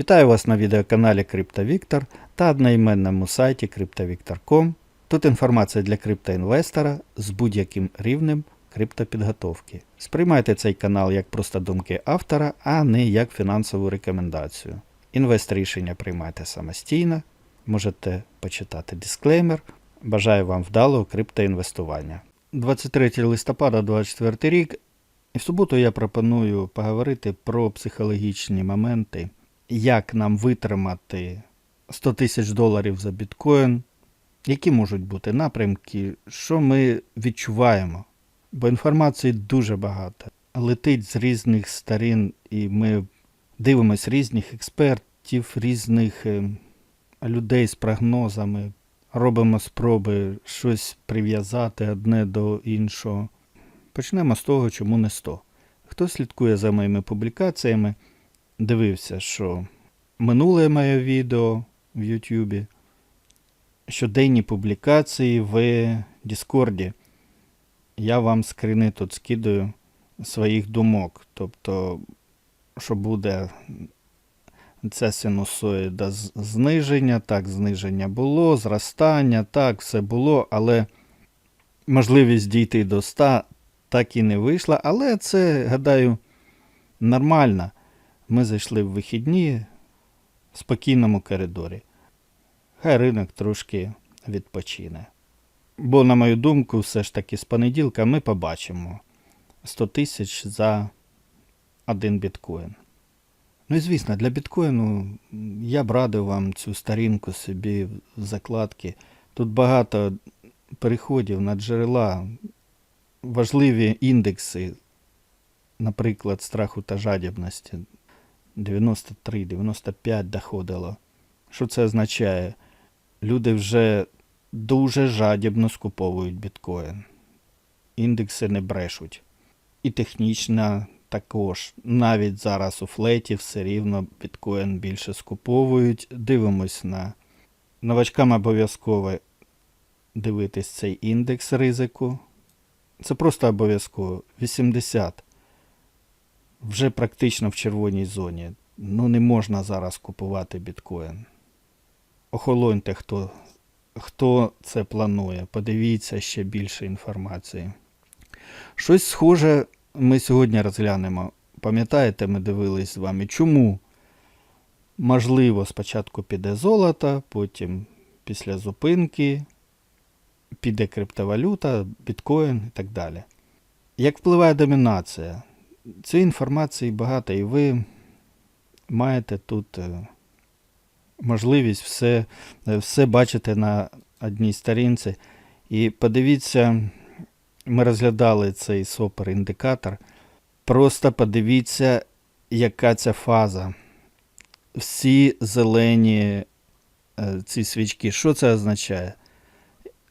Вітаю вас на відеоканалі CryptoVictor та одноіменному сайті CryptoVictor.com. Тут інформація для криптоінвестора з будь-яким рівнем криптопідготовки. Сприймайте цей канал як просто думки автора, а не як фінансову рекомендацію. Інвест рішення приймайте самостійно, можете почитати дисклеймер. Бажаю вам вдалого криптоінвестування. 23 листопада 2024 рік. І в суботу я пропоную поговорити про психологічні моменти, як нам витримати 100 тисяч доларів за біткоін, які можуть бути напрямки, що ми відчуваємо. Бо інформації дуже багато. Летить з різних сторін, і ми дивимося різних експертів, різних е, людей з прогнозами, робимо спроби щось прив'язати одне до іншого. Почнемо з того, чому не 100. Хто слідкує за моїми публікаціями, дивився, що минуле моє відео в Ютубі, щоденні публікації в Діскорді. Я вам скрини тут скидаю своїх думок. Тобто, що буде це синусоїда зниження, так, зниження було, зростання, так, все було, але можливість дійти до 100 так і не вийшла. Але це, гадаю, нормально. Ми зайшли в вихідні в спокійному коридорі. Хай ринок трошки відпочине. Бо, на мою думку, все ж таки з понеділка ми побачимо 100 тисяч за один біткоін. Ну і звісно, для біткоїну я б радив вам цю сторінку собі в закладки. Тут багато переходів на джерела, важливі індекси, наприклад, страху та жадібності 93-95 доходило. Що це означає? Люди вже дуже жадібно скуповують біткоін. Індекси не брешуть. І технічно також. Навіть зараз у флеті все рівно біткоін більше скуповують. Дивимось на новачкам обов'язково дивитись цей індекс ризику. Це просто обов'язково. 80. Вже практично в червоній зоні. Ну не можна зараз купувати біткоін. Охолоньте, хто, хто це планує. Подивіться ще більше інформації. Щось схоже ми сьогодні розглянемо. Пам'ятаєте, ми дивились з вами, чому можливо спочатку піде золото, потім після зупинки піде криптовалюта, біткоін і так далі. Як впливає домінація? Цієї інформації багато, і ви маєте тут е, можливість все, е, все бачити на одній сторінці. І подивіться, ми розглядали цей сопер-індикатор. Просто подивіться, яка ця фаза. Всі зелені е, ці свічки. Що це означає?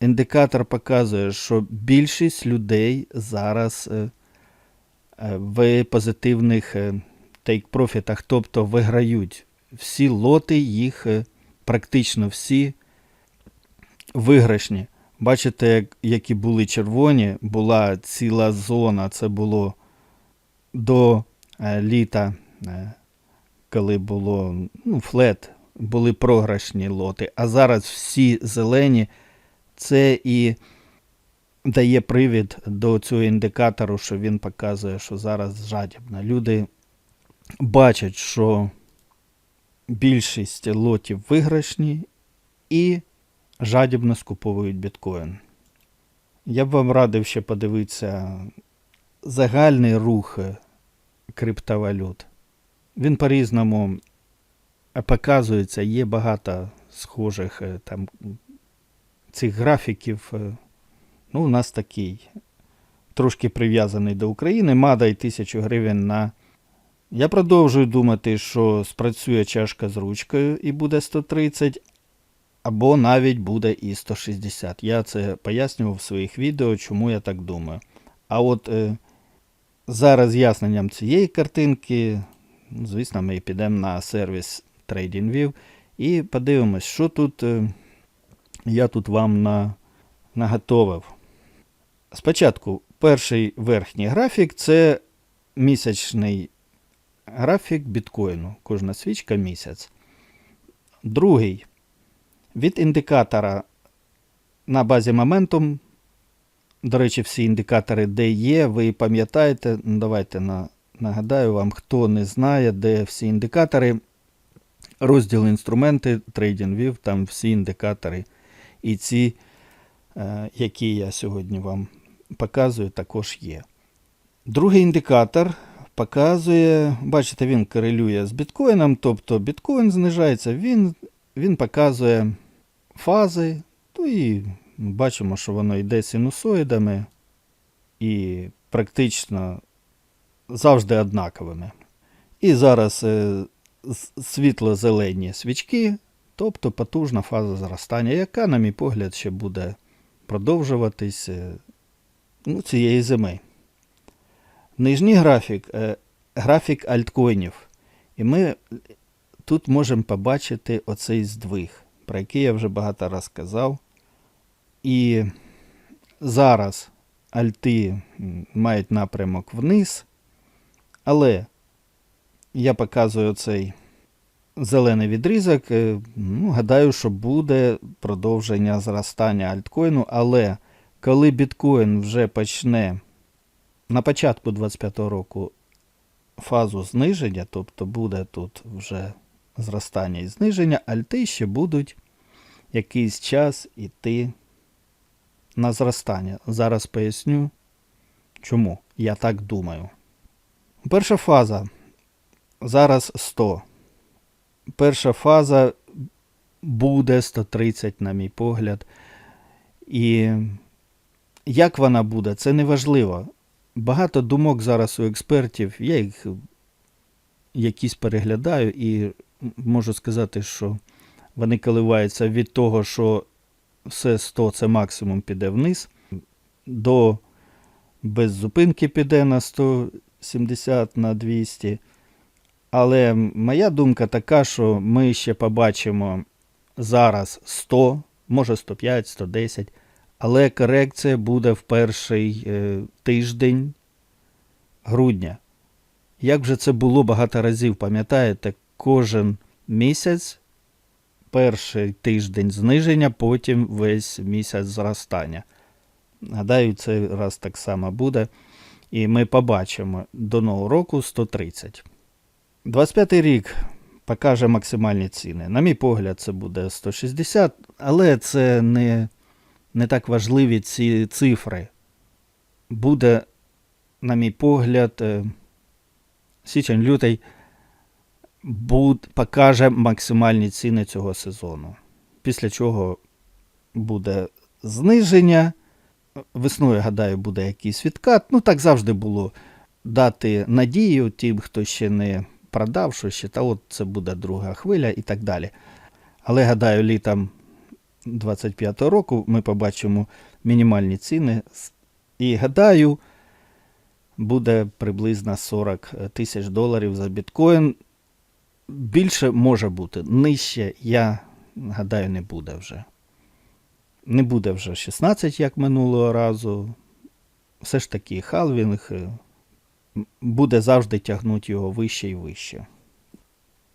Індикатор показує, що більшість людей зараз в позитивних е, тейк-профітах, тобто виграють. Всі лоти їх е, практично всі виграшні. Бачите, які були червоні, була ціла зона, це було до е, літа, е, коли було ну, флет, були програшні лоти. А зараз всі зелені, це і дає привід до цього індикатору, що він показує, що зараз жадібно. Люди бачать, що більшість лотів виграшні і жадібно скуповують біткоін. Я б вам радив ще подивитися загальний рух е, криптовалют. Він по-різному е, показується, є багато схожих е, там цих графіків. Ну, у нас такий трошки прив'язаний до України. Мада й тисячу гривень на. Я продовжую думати, що спрацює чашка з ручкою і буде 130, або навіть буде і 160. Я це пояснював в своїх відео, чому я так думаю. А от е, за роз'ясненням цієї картинки, звісно, ми підемо на сервіс TradingView і подивимось, що тут е, я тут вам на, наготовив. Спочатку перший верхній графік це місячний графік біткоїну. Кожна свічка місяць. Другий. Від індикатора на базі Momentum. До речі, всі індикатори, де є, ви пам'ятаєте. Ну, Давайте на, нагадаю вам, хто не знає, де всі індикатори. Розділ інструменти, TradingView, там всі індикатори. І ці, е, які я сьогодні вам показую, також є. Другий індикатор показує, бачите, він корелює з біткоїном, тобто біткоін знижається, він, він показує фази, ну і бачимо, що воно йде синусоїдами і практично завжди однаковими. І зараз е, світло-зелені свічки, тобто потужна фаза зростання, яка, на мій погляд, ще буде продовжуватись е, ну, цієї зими. Нижній графік е, графік альткоїнів. І ми тут можемо побачити оцей здвиг, про який я вже багато раз казав. І зараз альти мають напрямок вниз, але я показую цей зелений відрізок. е, Ну, гадаю, що буде продовження зростання альткоїну, але коли біткоін вже почне на початку 25-го року фазу зниження, тобто буде тут вже зростання і зниження, альти ще будуть якийсь час іти на зростання. Зараз поясню, чому я так думаю. Перша фаза зараз 100. Перша фаза буде 130, на мій погляд. І як вона буде, це не важливо. Багато думок зараз у експертів, я їх якісь переглядаю і можу сказати, що вони коливаються від того, що все 100 це максимум піде вниз, до без зупинки піде на 170 на 200. Але моя думка така, що ми ще побачимо зараз 100, може 105, 110, але корекція буде в перший е, тиждень грудня. Як вже це було багато разів, пам'ятаєте, кожен місяць, перший тиждень зниження, потім весь місяць зростання. Гадаю, цей раз так само буде. І ми побачимо до нового року 130. 25 рік покаже максимальні ціни. На мій погляд, це буде 160, але це не, не так важливі ці цифри. Буде, на мій погляд, е, січень-лютий покаже максимальні ціни цього сезону. Після чого буде зниження. Весною, гадаю, буде якийсь відкат. Ну, так завжди було дати надію тим, хто ще не продав, що ще, та от це буде друга хвиля і так далі. Але гадаю, літом 25-го року ми побачимо мінімальні ціни. І гадаю, буде приблизно 40 тисяч доларів за біткоін. Більше може бути. Нижче, я гадаю, не буде вже. Не буде вже 16, як минулого разу. Все ж таки, халвінг е, буде завжди тягнути його вище і вище.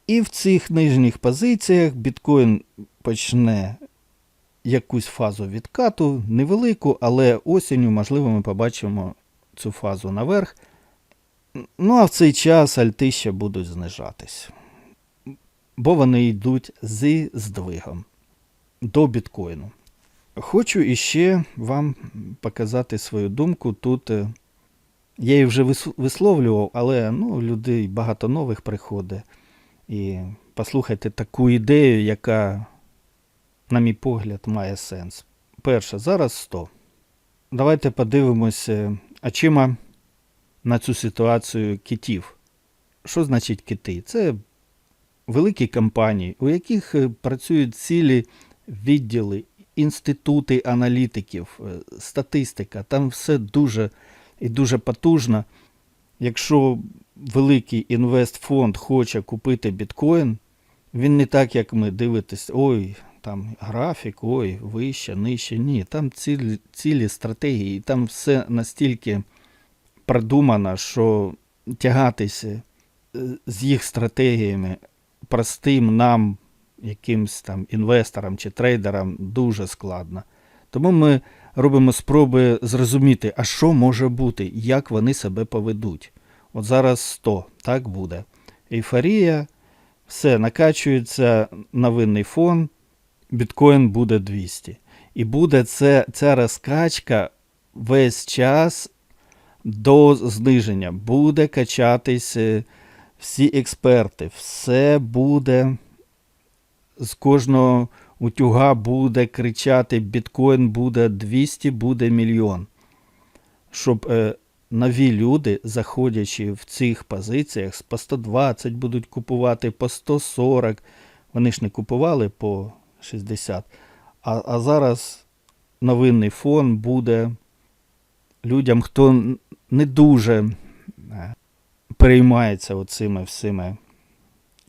І в цих нижніх позиціях біткоін почне якусь фазу відкату, невелику, але осінню, можливо, ми побачимо цю фазу наверх. Ну, а в цей час альти ще будуть знижатись. Бо вони йдуть зі здвигом до біткоїну. Хочу іще вам показати свою думку. Тут е, я її вже висловлював, але ну, людей багато нових приходить. І послухайте таку ідею, яка, на мій погляд, має сенс. Перше, зараз 100. Давайте подивимося очима на цю ситуацію китів. Що значить кити? Це великі компанії, у яких е, працюють цілі відділи, інститути аналітиків, е, статистика. Там все дуже і дуже потужно. Якщо великий інвестфонд хоче купити біткоін, він не так, як ми дивитесь, ой, там графік, ой, вище, нижче. Ні, там цілі, цілі стратегії, там все настільки продумано, що тягатися е, з їх стратегіями простим нам, якимсь там інвесторам чи трейдерам, дуже складно. Тому ми робимо спроби зрозуміти, а що може бути, як вони себе поведуть. От зараз 100, так буде. Ейфорія, все накачується на винний фон, біткоін буде 200. І буде це, ця розкачка весь час до зниження. Буде качатись е, всі експерти, все буде з кожного утюга буде кричати: біткоін буде 200, буде мільйон. Щоб е, нові люди, заходячи в цих позиціях, по 120 будуть купувати, по 140. Вони ж не купували по 60. А, а зараз новинний фон буде людям, хто не дуже е, переймається оцими всіми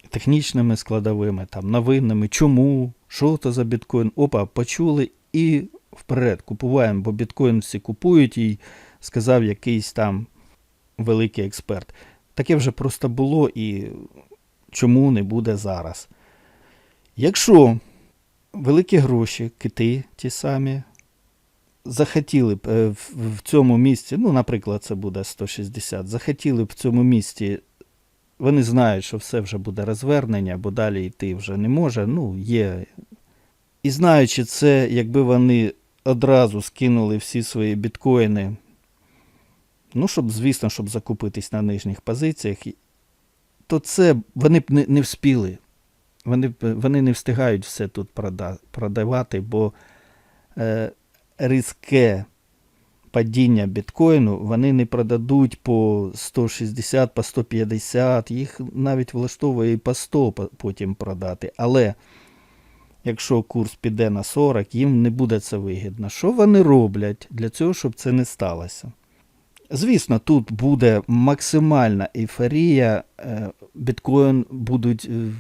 технічними складовими, там, новинними, чому, що то за біткоін. Опа, почули і вперед купуємо, бо біткоін всі купують, і сказав якийсь там великий експерт. Таке вже просто було і чому не буде зараз. Якщо великі гроші, кити ті самі, захотіли б е, в, цьому місці, ну, наприклад, це буде 160, захотіли б в цьому місці, вони знають, що все вже буде розвернення, бо далі йти вже не може. Ну, є. І знаючи це, якби вони одразу скинули всі свої біткоїни, ну, щоб, звісно, щоб закупитись на нижніх позиціях, то це вони б не, не вспіли. Вони, вони не встигають все тут продавати, бо е, різке падіння біткоїну вони не продадуть по 160, по 150, їх навіть влаштовує і по 100 потім продати. Але якщо курс піде на 40, їм не буде це вигідно. Що вони роблять для цього, щоб це не сталося? Звісно, тут буде максимальна ейфорія, е, біткоін будуть е,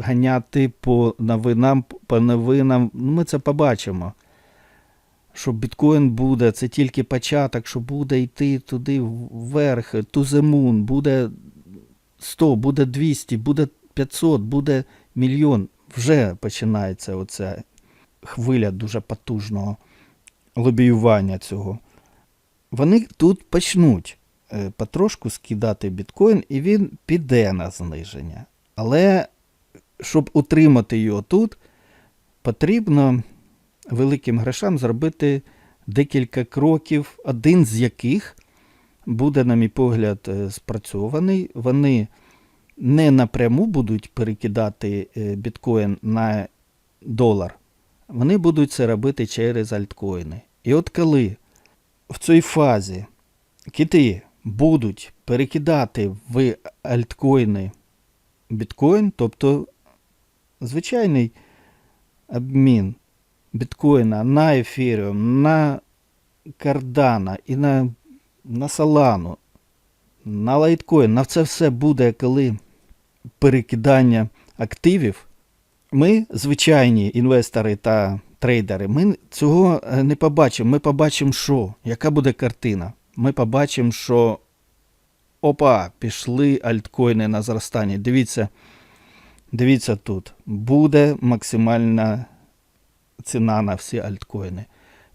ганяти по новинам, по новинам. Ну, Ми це побачимо. Що біткоін буде, це тільки початок, що буде йти туди вверх, to the moon, буде 100, буде 200, буде 500, буде мільйон. Вже починається оця хвиля дуже потужного лобіювання цього. Вони тут почнуть е, потрошку скидати біткоін, і він піде на зниження. Але щоб утримати його тут, потрібно великим грошам зробити декілька кроків, один з яких буде, на мій погляд, е, спрацьований. Вони не напряму будуть перекидати е, біткоін на долар, вони будуть це робити через альткоїни. І от коли в цій фазі кити будуть перекидати в альткоїни біткоін, тобто звичайний обмін біткоїна на ефіріум, на кардана і на, на салану, на лайткоін, на це все буде, коли перекидання активів. Ми, звичайні інвестори та трейдери, ми цього е, не побачимо. Ми побачимо, що, яка буде картина. Ми побачимо, що опа, пішли альткоїни на зростання. Дивіться, дивіться тут. Буде максимальна ціна на всі альткоїни.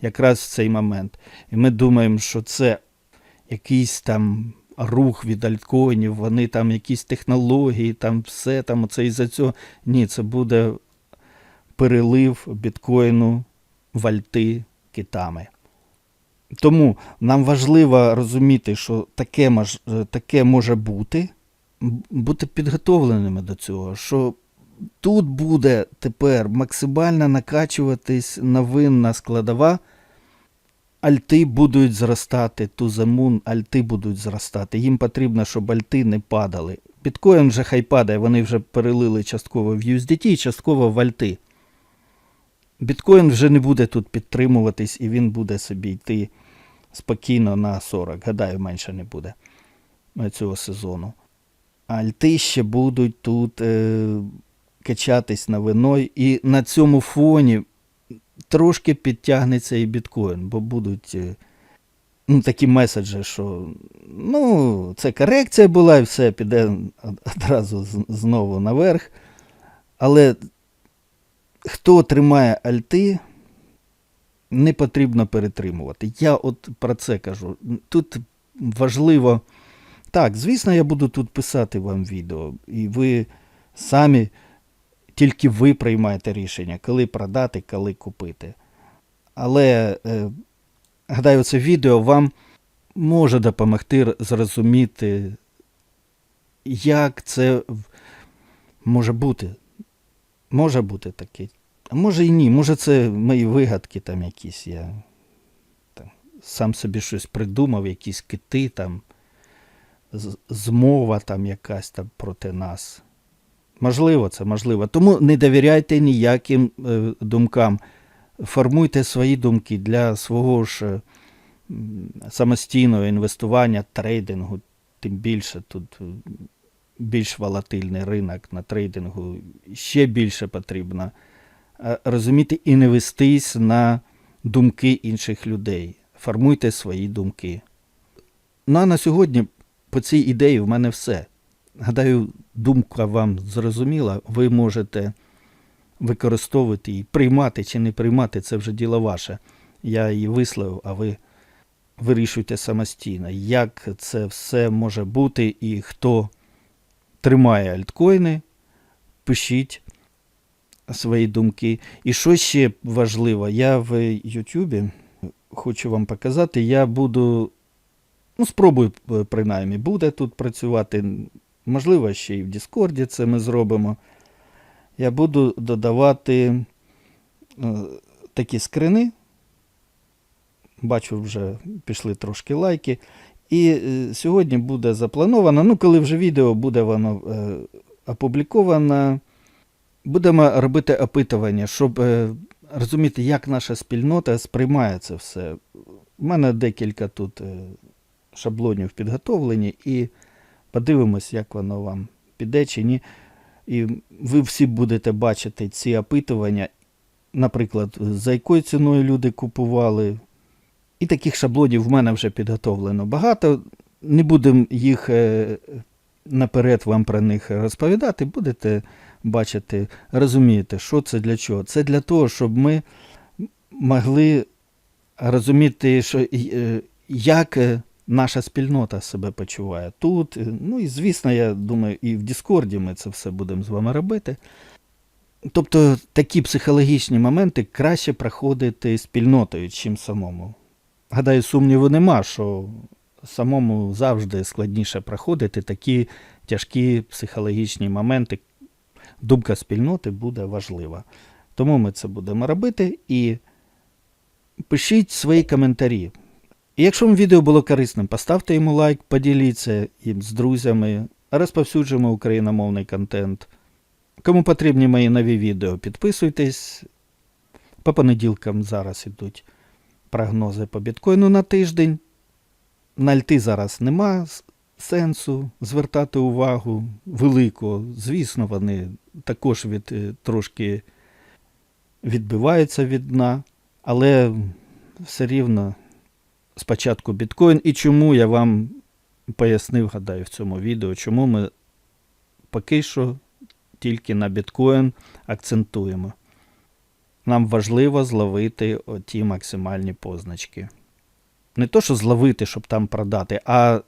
Якраз в цей момент. І ми думаємо, що це якийсь там рух від альткоїнів, вони там якісь технології, там все там оце із-за цього. Ні, це буде перелив біткоїну в альти китами. Тому нам важливо розуміти, що таке, таке може бути, бути підготовленими до цього, що тут буде тепер максимально накачуватись новинна складова. Альти будуть зростати, тузамун, альти будуть зростати. Їм потрібно, щоб альти не падали. Біткоін вже хай падає, вони вже перелили частково в USDT, частково в альти. Біткоін вже не буде тут підтримуватись і він буде собі йти спокійно на 40. Гадаю, менше не буде цього сезону. Альти ще будуть тут е, качатись новиною, і на цьому фоні трошки підтягнеться і біткоін, бо будуть е, ну, такі меседжі, що ну, це корекція була і все піде одразу знову наверх. Але хто тримає альти, не потрібно перетримувати. Я от про це кажу. Тут важливо. Так, звісно, я буду тут писати вам відео, і ви самі, тільки ви приймаєте рішення, коли продати, коли купити. Але е, гадаю, це відео вам може допомогти зрозуміти, як це може бути. Може бути таке. А може і ні. Може, це мої вигадки там якісь. Я там, сам собі щось придумав, якісь кити там, змова там якась там проти нас. Можливо, це можливо. Тому не довіряйте ніяким е, думкам. Формуйте свої думки для свого ж самостійного інвестування, трейдингу, тим більше тут е, більш волатильний ринок на трейдингу, ще більше потрібно е, розуміти і не вестись на думки інших людей. Формуйте свої думки. Ну а на сьогодні по цій ідеї в мене все. Гадаю, думка вам зрозуміла, ви можете використовувати її, приймати чи не приймати, це вже діло ваше. Я її висловив, а ви вирішуйте самостійно, як це все може бути і хто тримає альткоїни, пишіть свої думки. І що ще важливо, я в Ютубі хочу вам показати, я буду, ну, спробую е, принаймні, буде тут працювати. Можливо, ще і в Діскорді це ми зробимо. Я буду додавати е, такі скрини. Бачу, вже пішли трошки лайки. І е, сьогодні буде заплановано, ну, коли вже відео буде воно е, опубліковано, будемо робити опитування, щоб розуміти, як наша спільнота сприймає це все. У мене декілька тут шаблонів підготовлені, і подивимось, як воно вам піде чи ні. І ви всі будете бачити ці опитування, наприклад, за якою ціною люди купували. І таких шаблонів в мене вже підготовлено багато. Не будемо їх е, наперед вам про них розповідати, будете бачити, розумієте, що це для чого. Це для того, щоб ми могли розуміти, що, е, як е, наша спільнота себе почуває тут. Ну і звісно, я думаю, і в Діскорді ми це все будемо з вами робити. Тобто такі психологічні моменти краще проходити спільнотою, чим самому. Гадаю, сумніву нема, що самому завжди складніше проходити такі тяжкі психологічні моменти. Думка спільноти буде важлива. Тому ми це будемо робити і пишіть свої коментарі. І якщо вам відео було корисним, поставте йому лайк, поділіться їм з друзями, розповсюджуємо україномовний контент. Кому потрібні мої нові відео, підписуйтесь. По понеділкам зараз ідуть прогнози по біткоїну на тиждень. На альти зараз нема сенсу звертати увагу великого. Звісно, вони також від, е, трошки відбиваються від дна, але все рівно спочатку біткоін. І чому я вам пояснив, гадаю, в цьому відео, чому ми поки що тільки на біткоін акцентуємо. Нам важливо зловити оті максимальні позначки. Не то, що зловити, щоб там продати, а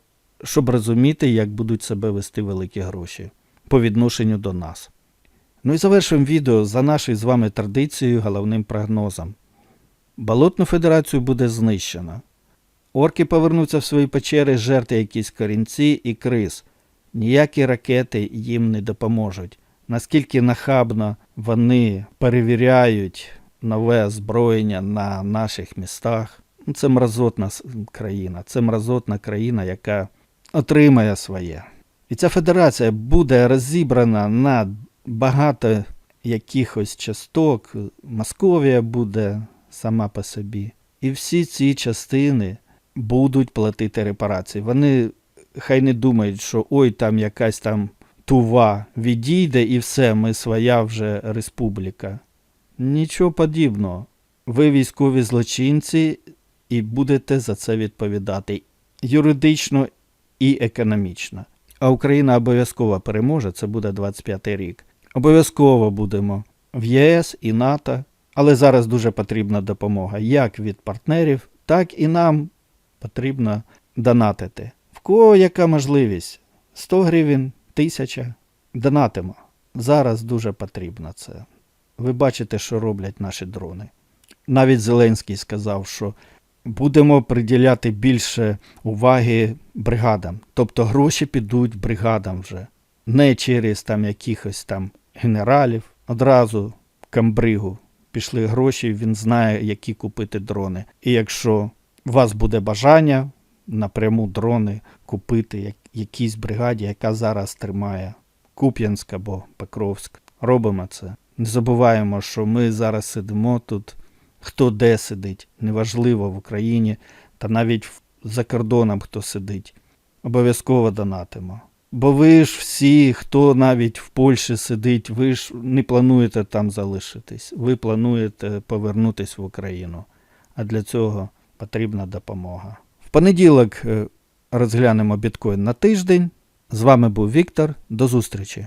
щоб розуміти, як будуть себе вести великі гроші по відношенню до нас. Ну і завершуємо відео за нашою з вами традицією головним прогнозом. Болотну федерацію буде знищено. Орки повернуться в свої печери жерти якісь корінці і криз. Ніякі ракети їм не допоможуть. Наскільки нахабно вони перевіряють нове озброєння на наших містах. Ну, Це мразотна країна, це мразотна країна, яка отримає своє. І ця федерація буде розібрана на багато якихось часток. Московія буде сама по собі. І всі ці частини будуть платити репарації. Вони хай не думають, що ой, там якась там тува відійде і все, ми своя вже республіка. Нічого подібного. Ви військові злочинці, і будете за це відповідати юридично і економічно. А Україна обов'язково переможе, це буде 25 рік. Обов'язково будемо в ЄС і НАТО, але зараз дуже потрібна допомога як від партнерів, так і нам потрібно донатити. В кого яка можливість? 100 гривень, 1000. Донатимо. Зараз дуже потрібно це. Ви бачите, що роблять наші дрони. Навіть Зеленський сказав, що будемо приділяти більше уваги бригадам. Тобто гроші підуть бригадам вже. Не через там якихось там генералів. Одразу камбригу пішли гроші, він знає, які купити дрони. І якщо у вас буде бажання напряму дрони купити якійсь бригаді, яка зараз тримає Куп'янськ або Покровськ, робимо це. Не забуваємо, що ми зараз сидимо тут, хто де сидить, неважливо в Україні, та навіть за кордоном хто сидить. Обов'язково донатимо. Бо ви ж всі, хто навіть в Польщі сидить, ви ж не плануєте там залишитись. Ви плануєте повернутись в Україну. А для цього потрібна допомога. В понеділок е, розглянемо біткоін на тиждень. З вами був Віктор. До зустрічі!